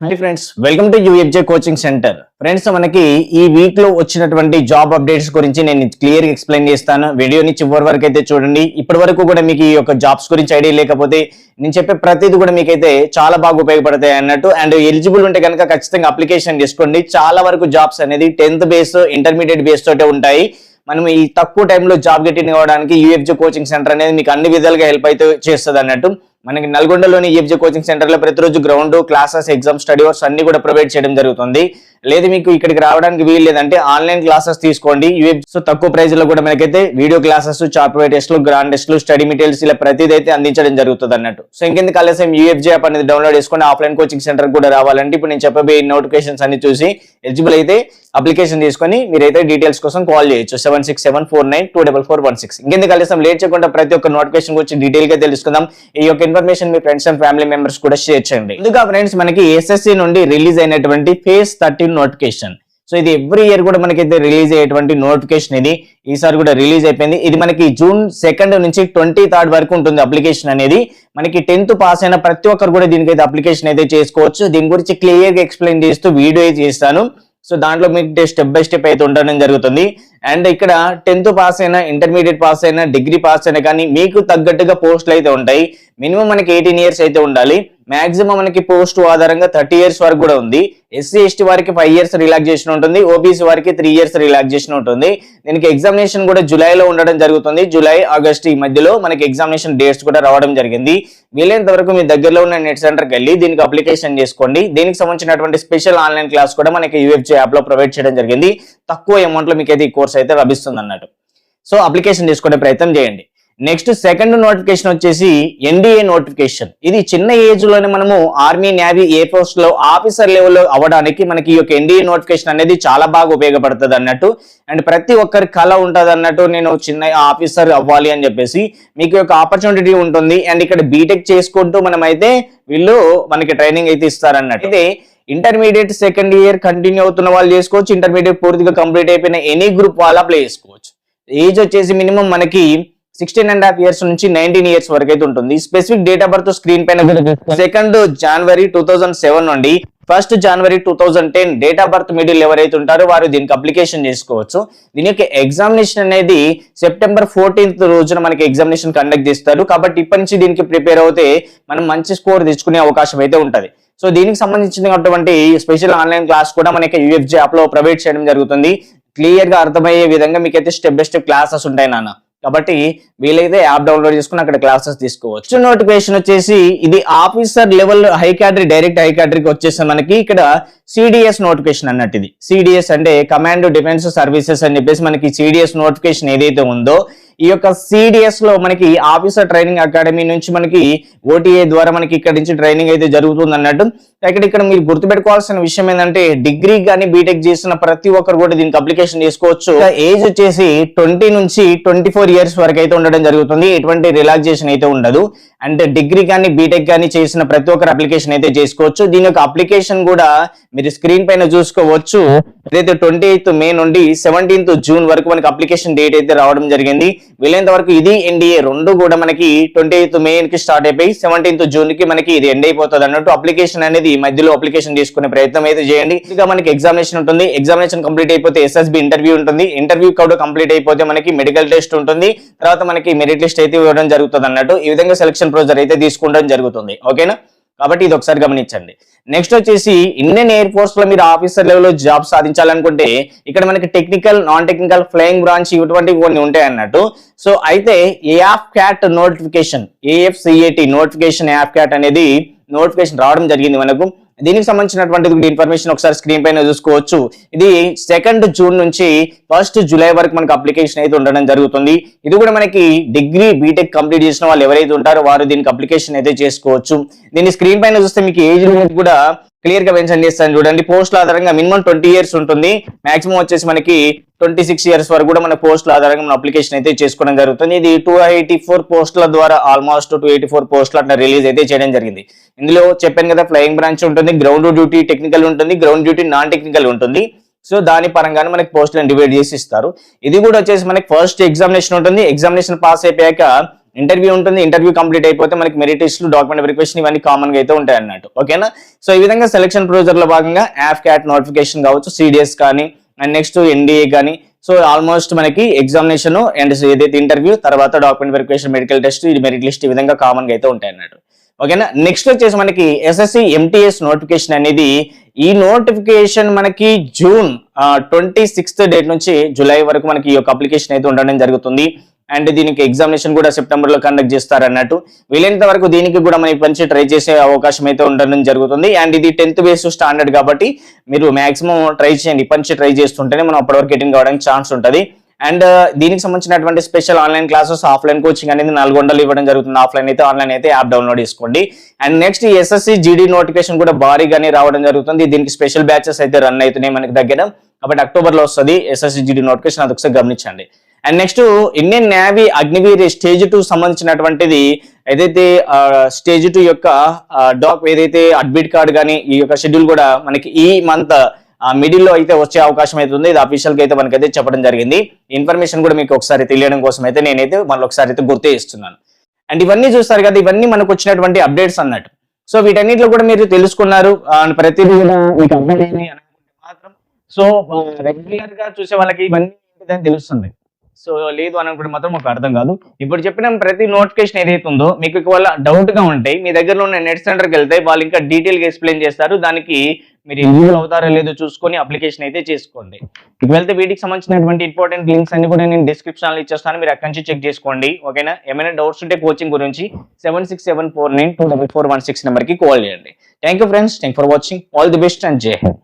Hi friends welcome to UFJ coaching centre friends మనకి ఈ వీక్లో వచ్చినటువంటి జాబ్ అప్డేట్స్ గురించి నేను క్లియర్గా ఎక్స్ప్లెయిన్ చేస్తాను. వీడియోని చివరి వరకు అయితే చూడండి. ఇప్పటి వరకు కూడా మీకు ఈ యొక్క జాబ్స్ గురించి ఐడియా లేకపోతే నేను చెప్పే ప్రతిదీ కూడా మీకైతే చాలా బాగా ఉపయోగపడతాయి అన్నట్టు. అండ్ ఎలిజిబుల్ ఉంటే కనుక ఖచ్చితంగా అప్లికేషన్ చేసుకోండి చాలా వరకు జాబ్స్ అనేది టెన్త్ బేస్ ఇంటర్మీడియట్ బేస్ తోటే ఉంటాయి. మనం ఈ తక్కువ టైంలో జాబ్ గెటింగ్ అవ్వడానికి యూఎఫ్జే కోచింగ్ సెంటర్ అనేది మీకు అన్ని విధాలుగా హెల్ప్ అయితే చేస్తుంది అన్నట్టు మనకి నల్గొండలోని యూఎఫ్జే కోచింగ్ సెంటర్లో ప్రతిరోజు ground classes exam study hours అన్ని కూడా ప్రొవైడ్ చేయడం జరుగుతుంది. లేదు మీకు ఇక్కడికి రావడానికి వీలు లేదంటే ఆన్లైన్ క్లాసెస్ తీసుకోండి. యూఎఫ్స్ తక్కువ ప్రైస్లో కూడా మనకైతే వీడియో క్లాసెస్ చాప్టర్ టెస్ట్లు గ్రాండ్ టెస్ట్లు స్టడీ మెటీరియల్స్ ఇలా ప్రతిదీ అయితే అందించడం జరుగుతుంది అన్నట్టు. సో ఇంకెందుకు ఆలస్యం? యూఎఫ్జే యాప్ అనేది డౌన్లోడ్ చేసుకొని ఆఫ్లైన్ కోచింగ్ సెంటర్ కూడా రావాలంటే ఇప్పుడు నేను చెప్పబోయే నోటిఫికేషన్స్ అన్ని చూసి ఎలిజిబుల్ అయితే అప్లికేషన్ తీసుకొని మీరైతే డీటెయిల్స్ కోసం కాల్ చేయొచ్చు. Seven six seven four nine two double four one six ఇంకెందుకు ఆలస్యం? లేట్ చేయకుండా ప్రతి ఒక్క నోటిఫికేషన్ గురించి డీటెయిల్గా తెలుసుకుందాం. ఈ యొక్క ఇన్ఫర్మేషన్ మీ ఫ్రెండ్స్ అండ్ ఫ్యామిలీ మెంబర్స్ కూడా షేర్ చేయండి. ముందుగా ఫ్రెండ్స్ మనకి ఎస్ఎస్సి నుండి రిలీజ్ అయినటువంటి ఫేస్ థర్టీ నోటిఫికేషన్ సో ఇది ఎవ్రీ ఇయర్ కూడా మనకైతే రిలీజ్ అయ్యేటువంటి నోటిఫికేషన్ ఇది. ఈసారి కూడా రిలీజ్ అయిపోయింది. ఇది మనకి జూన్ సెకండ్ నుంచి ట్వంటీ థర్డ్ వరకు ఉంటుంది అప్లికేషన్ అనేది. మనకి టెన్త్ పాస్ అయిన ప్రతి ఒక్కరు కూడా దీనికైతే అప్లికేషన్ అయితే చేసుకోవచ్చు. దీని గురించి క్లియర్గా ఎక్స్ప్లెయిన్ చేస్తూ వీడియో చేస్తాను. సో దాంట్లో మీకు స్టెప్ బై స్టెప్ అయితే ఉండడం జరుగుతుంది. అండ్ ఇక్కడ టెన్త్ పాస్ అయినా ఇంటర్మీడియట్ పాస్ అయినా డిగ్రీ పాస్ అయినా కానీ మీకు తగ్గట్టుగా పోస్టులు అయితే ఉంటాయి. మినిమం మనకి ఎయిటీన్ ఇయర్స్ అయితే ఉండాలి. మాక్సిమం మనకి పోస్ట్ ఆధారంగా థర్టీ ఇయర్స్ వరకు కూడా ఉంది. ఎస్సీ ఎస్టీ వారికి ఫైవ్ ఇయర్స్ రిలాక్సేషన్ ఉంటుంది. ఓబీసీ వారికి త్రీ ఇయర్స్ రిలాక్సేషన్ ఉంటుంది. దీనికి ఎగ్జామినేషన్ కూడా జూలైలో ఉండడం జరుగుతుంది. జూలై ఆగస్ట్ ఈ మధ్యలో మనకి ఎగ్జామినేషన్ డేట్స్ కూడా రావడం జరిగింది. వీలైనంత వరకు మీ దగ్గరలో ఉన్న నెట్ సెంటర్కి వెళ్ళి దీనికి అప్లికేషన్ చేసుకోండి. దీనికి సంబంధించినటువంటి స్పెషల్ ఆన్లైన్ క్లాస్ కూడా మనకి యూఎఫ్జీ యాప్లో ప్రొవైడ్ చేయడం జరిగింది. తక్కువ అమౌంట్లో మీకు అయితే ఈ కోర్స్ అయితే లభిస్తుంది అన్నట్టు. సో అప్లికేషన్ తీసుకునే ప్రయత్నం చేయండి. నెక్స్ట్ సెకండ్ నోటిఫికేషన్ వచ్చేసి ఎన్డీఏ నోటిఫికేషన్ ఇది చిన్న ఏజ్లోనే మనము ఆర్మీ నేవీ ఎయిర్ ఫోర్స్లో ఆఫీసర్ లెవెల్లో అవ్వడానికి మనకి ఈ యొక్క ఎన్డీఏ నోటిఫికేషన్ అనేది చాలా బాగా ఉపయోగపడుతుంది అన్నట్టు. అండ్ ప్రతి ఒక్కరి కళ ఉంటుంది అన్నట్టు నేను చిన్న ఆఫీసర్ అవ్వాలి అని చెప్పేసి మీకు యొక్క ఆపర్చునిటీ ఉంటుంది. అండ్ ఇక్కడ బీటెక్ చేసుకుంటూ మనమైతే వీళ్ళు మనకి ట్రైనింగ్ అయితే ఇస్తారన్నట్టు. అయితే ఇంటర్మీడియట్ సెకండ్ ఇయర్ కంటిన్యూ అవుతున్న వాళ్ళు చేసుకోవచ్చు ఇంటర్మీడియట్ పూర్తిగా కంప్లీట్ అయిపోయిన ఎనీ గ్రూప్ వాళ్ళ అప్లై చేసుకోవచ్చు. ఏజ్ వచ్చేసి మినిమం మనకి సిక్స్టీన్ అండ్ హాఫ్ ఇయర్స్ నుంచి నైన్టీన్ ఇయర్స్ వరకు అయితే ఉంటుంది. Specific date of birth screen పైన సెకండ్ జనవరి టూ నుండి first January two thousand ten date of birth middle ఎవరైతే ఉంటారో వారు దీనికి అప్లికేషన్ చేసుకోవచ్చు. దీని యొక్క ఎగ్జామినేషన్ అనేది సెప్టెంబర్ ఫోర్టీన్త్ రోజున మనకి ఎగ్జామినేషన్ కండక్ట్ చేస్తారు. కాబట్టి ఇప్పటి నుంచి దీనికి ప్రిపేర్ అవుతే మనం మంచి స్కోర్ తెచ్చుకునే అవకాశం అయితే ఉంటది. సో దీనికి సంబంధించినటువంటి స్పెషల్ ఆన్లైన్ క్లాస్ కూడా మనకి యూఎఫ్జే యాప్లో ప్రొవైడ్ చేయడం జరుగుతుంది. క్లియర్గా అర్థమయ్యే విధంగా మీకైతే స్టెప్ బై స్టెప్ క్లాసెస్ ఉంటాయి నాన్న. కాబట్టి వీలైతే యాప్ డౌన్లోడ్ చేసుకుని అక్కడ క్లాసెస్ తీసుకోవచ్చు. నోటిఫికేషన్ వచ్చేసి ఇది officer level high category direct high క్యాటరీకి వచ్చేసి మనకి ఇక్కడ సిడిఎస్ నోటిఫికేషన్ అన్నట్టు ఇది. సిడిఎస్ అంటే కమాండ్ డిఫెన్స్ సర్వీసెస్ అని చెప్పేసి మనకి సిడిఎస్ నోటిఫికేషన్ ఏదైతే ఉందో ఈ యొక్క సిడిఎస్లో మనకి ఆఫీసర్ ట్రైనింగ్ అకాడమీ నుంచి మనకి ఓటీఏ ద్వారా మనకి ఇక్కడ నుంచి ట్రైనింగ్ అయితే జరుగుతుంది అన్నట్టు ఇక్కడ ఇక్కడ మీరు గుర్తుపెట్టుకోవాల్సిన విషయం ఏంటంటే డిగ్రీ కానీ బీటెక్ చేసిన ప్రతి ఒక్కరు కూడా దీనికి అప్లికేషన్ చేసుకోవచ్చు. ఏజ్ వచ్చేసి ట్వంటీ నుంచి ట్వంటీ ఫోర్ ఇయర్స్ వరకు అయితే ఉండడం జరుగుతుంది. ఎటువంటి రిలాక్సేషన్ అయితే ఉండదు. అండ్ డిగ్రీ కానీ బీటెక్ కానీ చేసిన ప్రతి ఒక్కరు అప్లికేషన్ అయితే చేసుకోవచ్చు. దీని యొక్క అప్లికేషన్ కూడా మీరు స్క్రీన్ పైన చూసుకోవచ్చు. అదైతే ట్వంటీ ఎయిత్ మే నుండి సెవెంటీన్త్ జూన్ వరకు మనకి అప్లికేషన్ డేట్ అయితే రావడం జరిగింది. వీలైనంత వరకు ఇది ఎన్డీఏ రెండు కూడా మనకి ట్వంటీ ఎయిత్ మే కి స్టార్ట్ అయిపోయి సెవెంటీన్త్ జూన్కి మనకి ఇది ఎండ్ అయిపోతుంది అన్నట్టు అప్లికేషన్ అనేది ఈ మధ్యలో అప్లికేషన్ తీసుకునే ప్రయత్నం అయితే చేయండి. ఇంకా మనకి ఎగ్జామినేషన్ ఉంటుంది. ఎగ్జామినేషన్ కంప్లీట్ అయిపోతే ఎస్ఎస్బి ఇంటర్వ్యూ ఉంటుంది. ఇంటర్వ్యూ కూడా కంప్లీట్ అయిపోతే మనకి మెడికల్ టెస్ట్ ఉంటుంది. తర్వాత మనకి మెరిట్ లిస్ట్ అయితే ఇవ్వడం జరుగుతుంది అన్నట్టు. ఈ విధంగా సెలక్షన్ ప్రొసీజర్ అయితే తీసుకోవడం జరుగుతుంది. ఓకేనా కాబట్టి ఇది ఒకసారి గమనించండి. నెక్స్ట్ వచ్చేసి ఇండియన్ ఎయిర్ ఫోర్స్లో మీరు ఆఫీసర్ లెవెల్లో జాబ్ సాధించాలనుకుంటే ఇక్కడ మనకి technical non technical flying branch ఇటువంటి కొన్ని ఉంటాయి అన్నట్టు సో అయితే AF CAT notification AFCAT notification AFCAT అనేది నోటిఫికేషన్ రావడం జరిగింది మనకు. దీనికి సంబంధించినటువంటి ఇన్ఫర్మేషన్ ఒకసారి స్క్రీన్ పైన చూసుకోవచ్చు. ఇది సెకండ్ జూన్ నుంచి ఫస్ట్ జూలై వరకు మనకి అప్లికేషన్ అయితే ఉండడం జరుగుతుంది. ఇది కూడా మనకి డిగ్రీ బీటెక్ కంప్లీట్ చేసిన వాళ్ళు ఎవరైతే ఉంటారో వారు దీనికి అప్లికేషన్ అయితే చేసుకోవచ్చు. దీన్ని స్క్రీన్ పైన చూస్తే మీకు ఏజ్ లిమిట్ కూడా క్లియర్గా మెన్షన్ చేస్తాను చూడండి. పోస్టుల ఆధారంగా మినిమం ట్వంటీ ఇయర్స్ ఉంటుంది. మాక్సిమం వచ్చేసి మనకి ట్వంటీ సిక్స్ ఇయర్స్ వరకు కూడా మన పోస్టుల ఆధారంగా మన అప్లికేషన్ అయితే చేసుకోవడం జరుగుతుంది. ఇది టూ ఎయిటీ ఫోర్ పోస్టుల ద్వారా ఆల్మోస్ట్ టూ ఎయిటీ ఫోర్ పోస్టులు అట్లా రిలీజ్ అయితే చేయడం జరిగింది. ఇందులో చెప్పాను కదా ఫ్లయింగ్ బ్రాంచ్ ఉంటుంది గ్రౌండ్ డ్యూటీ టెక్నికల్ ఉంటుంది గ్రౌండ్ డ్యూటీ నాన్ టెక్నికల్ ఉంటుంది. సో దాని పరంగానే మనకి పోస్టులను డివైడ్ చేసి ఇస్తారు. ఇది కూడా వచ్చేసి మనకి ఫస్ట్ ఎగ్జామినేషన్ ఉంటుంది. ఎగ్జామినేషన్ పాస్ అయిపోయాక ఇంటర్వ్యూ ఉంటుంది ఇంటర్వ్యూ కంప్లీట్ అయిపోతే మనకి మెరిట్ లిస్ట్ డాక్యుమెంట్ వెరిఫికేషన్ ఇవన్నీ కామన్గా అయితే ఉంటాయి అన్నట్టు ఓకేనా? సో ఈ విధంగా సెలక్షన్ ప్రొసీజర్లో భాగంగా యాప్ క్యాట్ నోటిఫికేషన్ కావచ్చు సిడిఎస్ కానీ అండ్ నెక్స్ట్ ఎన్డీఏ కానీ. సో ఆల్మోస్ట్ మనకి ఎగ్జామినేషన్ అండ్ ఏదైతే ఇంటర్వ్యూ తర్వాత డాక్యుమెంట్ వెరిఫికేషన్ మెడికల్ టెస్ట్ ఇది మెరిట్ లిస్ట్ ఈ విధంగా కామన్గా అయితే ఉంటాయి అన్నట్టు ఓకేనా? నెక్స్ట్ వచ్చేసి మనకి ఎస్ఎస్సి ఎంటీఎస్ నోటిఫికేషన్ అనేది ఈ నోటిఫికేషన్ మనకి జూన్ ట్వంటీ సిక్స్త్ డేట్ నుంచి జూలై వరకు మనకి ఈ యొక్క అప్లికేషన్ అయితే ఉండడం జరుగుతుంది. అండ్ దీనికి ఎగ్జామినేషన్ కూడా సెప్టెంబర్లో కండక్ట్ చేస్తారు అన్నట్టు వీలైనంత వరకు దీనికి కూడా మనకి మంచి ట్రై చేసే అవకాశం అయితే ఉండడం జరుగుతుంది. అండ్ ఇది టెన్త్ బేస్ స్టాండర్డ్ కాబట్టి మీరు మాక్సిమం ట్రై చేయండి. పంచి ట్రై చేస్తుంటేనే మనం అప్పటివరకు ఎటెండ్ కావడానికి ఛాన్స్ ఉంటుంది. అండ్ uh, దీనికి సంబంధించినటువంటి special online classes offline coaching అనేది నల్గొండలో ఇవ్వడం జరుగుతుంది. ఆఫ్లైన్ అయితే ఆన్లైన్ అయితే యాప్ డౌన్లోడ్ చేసుకోండి. And next SSC GD notification కూడా భారీగానే రావడం జరుగుతుంది. దీనికి స్పెషల్ బ్యాచెస్ అయితే రన్ అవుతున్నాయి మనకి దగ్గర. కాబట్టి అక్టోబర్లో వస్తుంది ఎస్ఎస్సి జీడీ నోటిఫికేషన్ అది ఒకసారి గమనించండి. And next Indian navy Agniveer stage two సంబంధించినటువంటిది ఏదైతే స్టేజ్ టూ యొక్క డాక్ ఏదైతే అడ్మిట్ కార్డ్ కానీ ఈ యొక్క షెడ్యూల్ కూడా మనకి ఈ మంత్ మిడిల్లో అయితే వచ్చే అవకాశం అయితే ఉంది. ఇది అఫీషియల్గా అయితే మనకైతే చెప్పడం జరిగింది. ఇన్ఫర్మేషన్ కూడా మీకు ఒకసారి తెలియడం కోసం అయితే నేనైతే మళ్ళీ ఒకసారి అయితే గుర్తు చేస్తున్నాను. అండ్ ఇవన్నీ చూస్తారు కదా ఇవన్నీ మనకు వచ్చినటువంటి అప్డేట్స్ అన్నట్టు. సో వీటన్నిటిలో కూడా మీరు తెలుసుకున్నారు. అండ్ ప్రతిదీ మీకు అప్డేట్ మాత్రం. సో రెగ్యులర్గా చూసే వాళ్ళకి ఇవన్నీ తెలుస్తుంది. సో లేదు అని అనుకుంటే మాత్రం మాకు అర్థం కాదు. ఇప్పుడు చెప్పిన ప్రతి నోటిఫికేషన్ ఏదైతే ఉందో మీకు ఒకవేళ డౌట్గా ఉంటాయి మీ దగ్గరలో ఉన్న నెట్ సెంటర్కి వెళ్తే వాళ్ళు ఇంకా డీటెయిల్గా ఎక్స్ప్లెయిన్ చేస్తారు. దానికి మీరు ఎలిజిబుల్ అవుతారో లేదో చూసుకొని అప్లికేషన్ అయితే చేసుకోండి. ఇక వెళ్తే వీటికి సంబంధించినటువంటి ఇంపార్టెంట్ లింక్స్ అన్ని కూడా నేను డిస్క్రిప్షన్లో ఇచ్చేస్తాను. మీరు అక్కడి నుంచి చెక్ చేసుకోండి. ఓకేనా? ఏమైనా డౌట్స్ ఉంటే కోచింగ్ గురించి seven six seven four nine two double four one six నెంబర్కి కాల్ చేయండి. Thank you friends thank for watching all the best and జై హింద్